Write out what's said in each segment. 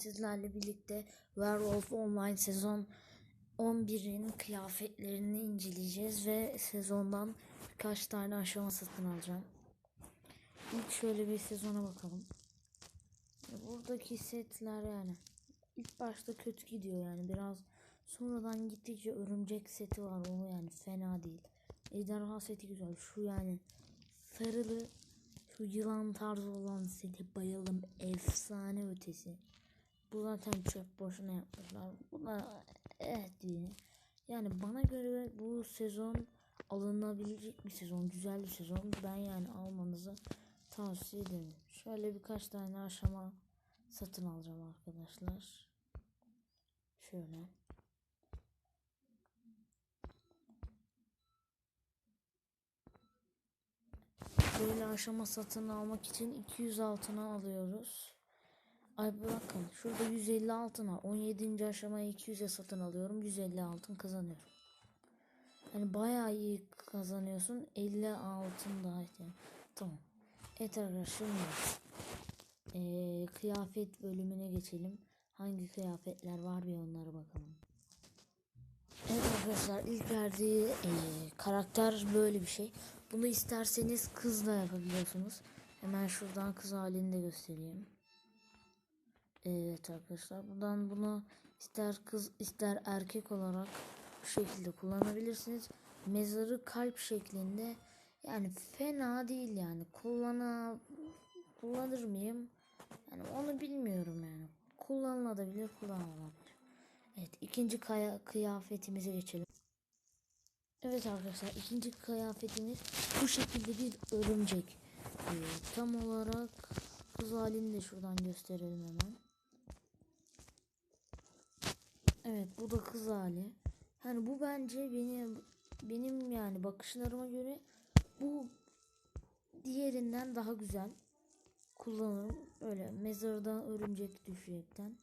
sizlerle birlikte Werewolf Online sezon 11'in kıyafetlerini inceleyeceğiz ve sezondan birkaç tane aşama satın alacağım. İlk şöyle bir sezona bakalım. Buradaki setler yani ilk başta kötü gidiyor yani biraz sonradan gittikçe örümcek seti var o yani fena değil. Ejderha seti güzel şu yani sarılı şu yılan tarzı olan seti bayıldım efsane ötesi. Bu zaten çöp boşuna yapmışlar. Bu da evet diye. Yani bana göre bu sezon alınabilecek bir sezon. Güzel bir sezon. Ben yani almanızı tavsiye ederim. Şöyle birkaç tane aşama satın alacağım arkadaşlar. Şöyle. Böyle aşama satın almak için 200 altına alıyoruz. Ay bakın şurada 150 altına 17. aşamaya 200'e satın alıyorum. 150 altın kazanıyorum. Yani bayağı iyi kazanıyorsun. 50 altın daha yani. Tamam. Evet arkadaşlar eee, kıyafet bölümüne geçelim. Hangi kıyafetler var bir onlara bakalım. Evet arkadaşlar ilk verdiği eee, karakter böyle bir şey. Bunu isterseniz kızla yapabiliyorsunuz. Hemen şuradan kız halini de göstereyim. Evet arkadaşlar buradan bunu ister kız ister erkek olarak bu şekilde kullanabilirsiniz. Mezarı kalp şeklinde yani fena değil yani kullana kullanır mıyım? Yani onu bilmiyorum yani. Kullanılabilir, kullanılabilir. Evet, ikinci kaya, kıyafetimize geçelim. Evet arkadaşlar, ikinci kıyafetimiz bu şekilde bir örümcek. Ee, tam olarak kız halini de şuradan gösterelim hemen. Evet, bu da kız hali. Yani bu bence benim benim yani bakışlarıma göre bu diğerinden daha güzel kullanırım. Öyle mezarda örümcek düşerekten.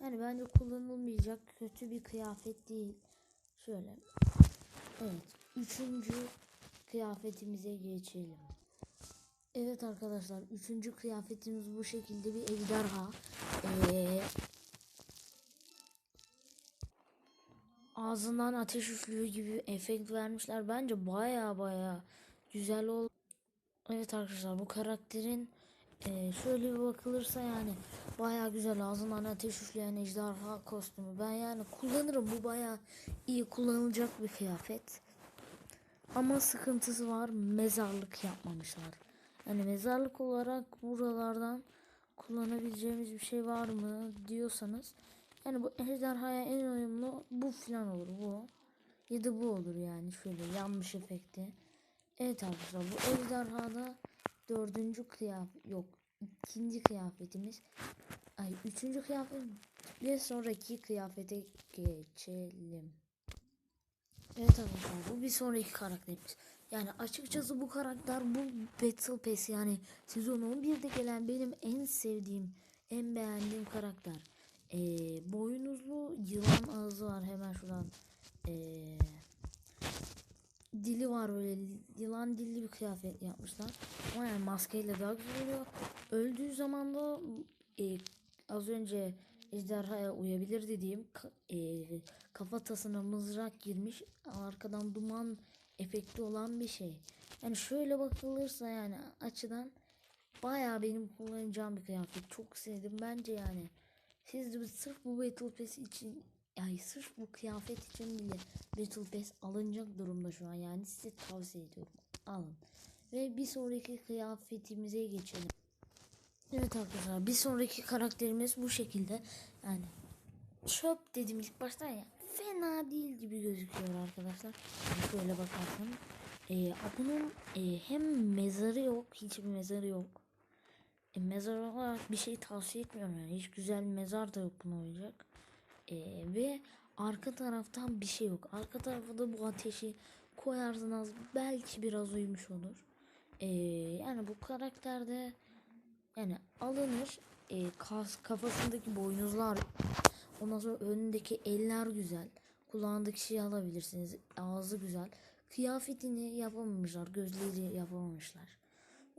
Yani bence kullanılmayacak kötü bir kıyafet değil. Şöyle. Evet. Üçüncü kıyafetimize geçelim. Evet arkadaşlar. Üçüncü kıyafetimiz bu şekilde bir ejderha. Ee, ağzından ateş üflüyor gibi efekt vermişler. Bence baya baya güzel oldu. Evet arkadaşlar bu karakterin e, şöyle bir bakılırsa yani baya güzel ağzından ateş üfleyen ejderha kostümü. Ben yani kullanırım bu baya iyi kullanılacak bir kıyafet. Ama sıkıntısı var mezarlık yapmamışlar. Yani mezarlık olarak buralardan kullanabileceğimiz bir şey var mı diyorsanız yani bu ejderhaya en uyumlu bu falan olur bu. Ya da bu olur yani şöyle yanmış efekti. Evet arkadaşlar bu ejderhada dördüncü kıyafet yok ikinci kıyafetimiz ay üçüncü kıyafet ve sonraki kıyafete geçelim. Evet arkadaşlar bu bir sonraki karakterimiz. Yani açıkçası bu karakter bu Battle Pass yani sezon 11'de gelen benim en sevdiğim en beğendiğim karakter. Ee, boynuzlu yılan ağzı var hemen şuradan. Ee, dili var böyle yılan dilli bir kıyafet yapmışlar. Ama yani maskeyle daha güzel oluyor. Öldüğü zaman da e, az önce ejderhaya uyabilir dediğim e, kafatasına mızrak girmiş arkadan duman efekti olan bir şey. Yani şöyle bakılırsa yani açıdan bayağı benim kullanacağım bir kıyafet. Çok sevdim bence yani. Siz sırf bu Battle Pass için yani sırf bu kıyafet için bile Battle Pass alınacak durumda şu an yani size tavsiye ediyorum. Alın. Ve bir sonraki kıyafetimize geçelim. Evet arkadaşlar bir sonraki karakterimiz bu şekilde. Yani çöp dedim ilk başta ya. Fena değil gibi gözüküyor arkadaşlar. Yani şöyle bakarsan. Ee, bunun e, hem mezarı yok. Hiçbir mezarı yok. E, mezar olarak bir şey tavsiye etmiyorum yani. Hiç güzel mezar da yok buna uyacak. E, ve arka taraftan bir şey yok. Arka tarafa da bu ateşi koyarsınız belki biraz uyumuş olur. E, yani bu karakterde yani alınır. E, kas, kafasındaki boynuzlar ondan sonra önündeki eller güzel. Kulağındaki şeyi alabilirsiniz. Ağzı güzel. Kıyafetini yapamamışlar. Gözleri yapamamışlar.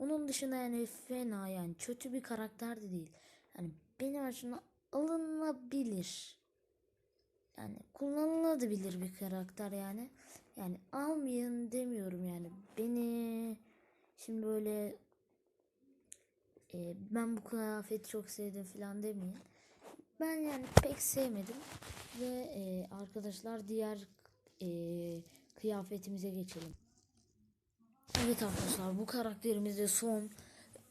Onun dışında yani fena yani kötü bir karakter de değil. Yani benim açımdan alınabilir. Yani kullanılabilir bir karakter yani. Yani almayın demiyorum yani. Beni şimdi böyle e, ben bu kıyafeti çok sevdim falan demeyin. Ben yani pek sevmedim ve e, arkadaşlar diğer e, kıyafetimize geçelim. Evet arkadaşlar bu karakterimizde son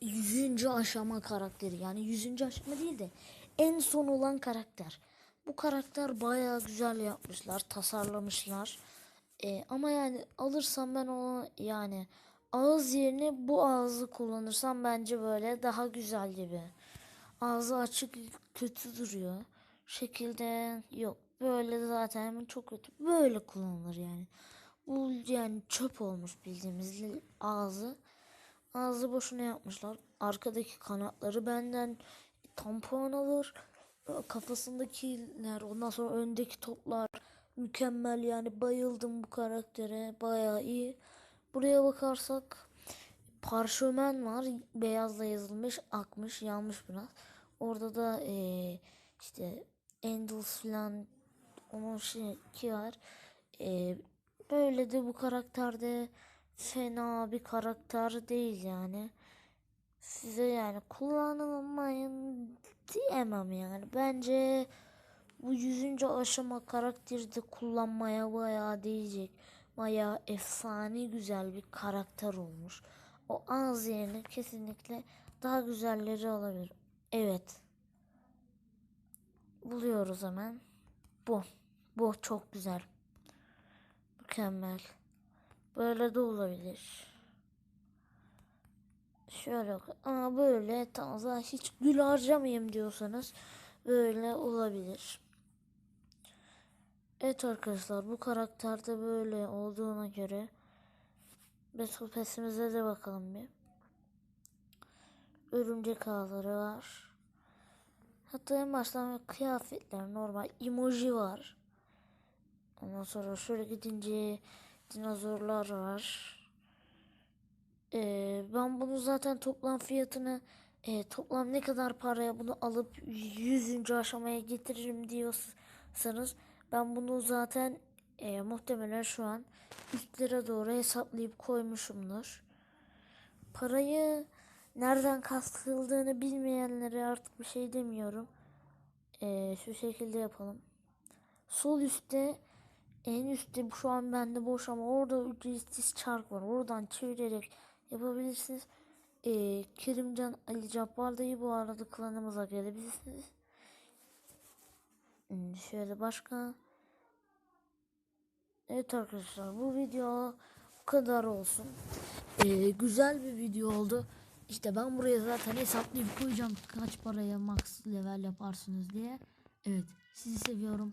100. aşama karakteri yani 100. aşama değil de en son olan karakter. Bu karakter bayağı güzel yapmışlar, tasarlamışlar. Ee, ama yani alırsam ben onu yani ağız yerine bu ağzı kullanırsam bence böyle daha güzel gibi. Ağzı açık kötü duruyor. Şekilde yok. Böyle zaten çok kötü. Böyle kullanılır yani. Bu yani çöp olmuş bildiğimiz ağzı. Ağzı boşuna yapmışlar. Arkadaki kanatları benden tam puan alır. Kafasındakiler ondan sonra öndeki toplar mükemmel yani bayıldım bu karaktere bayağı iyi. Buraya bakarsak parşömen var beyazla yazılmış akmış yanmış biraz. Orada da eee, işte Endels falan onun şey ki var. Eee, böyle de bu karakterde fena bir karakter değil yani. Size yani kullanılmayın diyemem yani. Bence bu 100. aşama karakteri de kullanmaya bayağı değecek. Bayağı efsane güzel bir karakter olmuş. O ağız yerine kesinlikle daha güzelleri olabilir. Evet. Buluyoruz hemen. Bu. Bu çok güzel. Mükemmel. Böyle de olabilir. Şöyle ama böyle tamam hiç gül harcamayayım diyorsanız böyle olabilir. Evet arkadaşlar bu karakterde böyle olduğuna göre Battle de bakalım bir. Örümcek ağları var. Hatta en baştan kıyafetler normal emoji var. Ondan sonra şöyle gidince dinozorlar var. Ee, ben bunu zaten toplam fiyatını e, toplam ne kadar paraya bunu alıp 100. aşamaya getiririm diyorsanız ben bunu zaten e, muhtemelen şu an üstlere doğru hesaplayıp koymuşumdur. Parayı nereden kastırıldığını bilmeyenlere artık bir şey demiyorum. E, şu şekilde yapalım. Sol üstte en üstte şu an bende boş ama orada ücretsiz çark var. Oradan çevirerek yapabilirsiniz. Ee, Kerimcan Ali Cabbar bu arada klanımıza gelebilirsiniz. Hmm, şöyle başka. Evet arkadaşlar bu video bu kadar olsun. Ee, güzel bir video oldu. İşte ben buraya zaten hesaplayıp koyacağım kaç paraya max level yaparsınız diye. Evet sizi seviyorum.